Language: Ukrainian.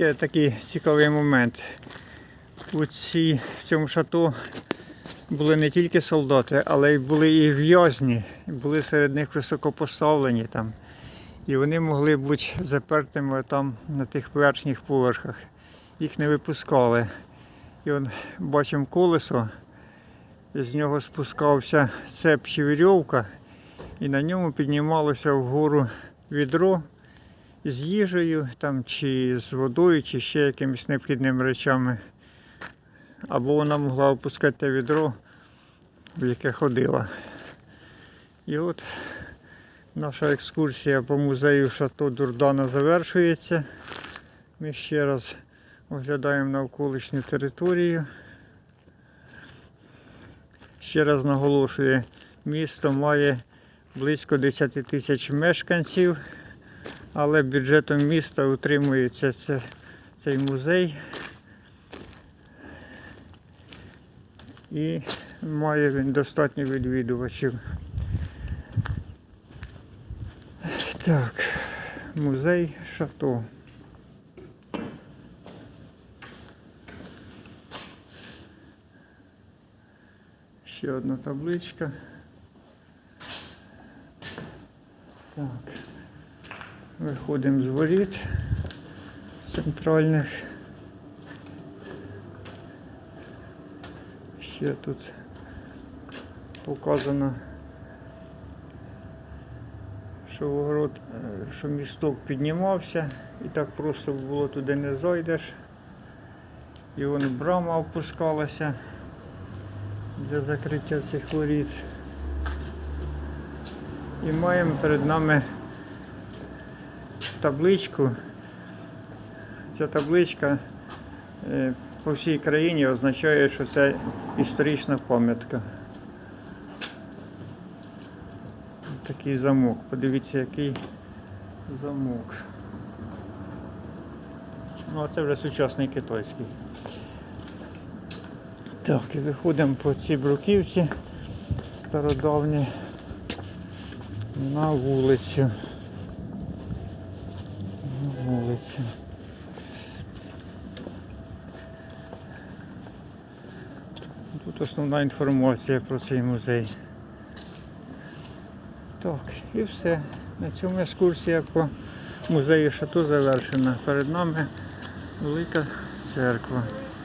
ще такий цікавий момент. У, цій, в цьому шато були не тільки солдати, але й були і в'язні, були серед них високопоставлені там. І вони могли бути запертими там на тих верхніх поверхах. Їх не випускали. І он бачимо колесо, з нього спускався цеп чи вірьовка, і на ньому піднімалося вгору відро з їжею там, чи з водою, чи ще якимись необхідними речами. Або вона могла опускати те відро, в яке ходила. І от наша екскурсія по музею Шато Дурдана завершується. Ми ще раз оглядаємо навколишню територію. Ще раз наголошую, місто має близько 10 тисяч мешканців, але бюджетом міста утримується це, цей музей. І має він достатньо відвідувачів. Так, музей Шато. Ще одна табличка. Так. Виходимо з воріт центральних. Ще тут показано, що вогород, е, що місток піднімався і так просто було туди не зайдеш. І вон брама опускалася для закриття цих воріт. І маємо перед нами табличку. Ця табличка е, по всій країні означає, що це історична пам'ятка. Такий замок. Подивіться, який замок. Ну, а це вже сучасний китайський. Так, і виходимо по цій бруківці стародавні на вулицю. На вулицю. Тут основна інформація про цей музей. Так, і все. На цьому екскурсія по музею Шато завершена. Перед нами велика церква.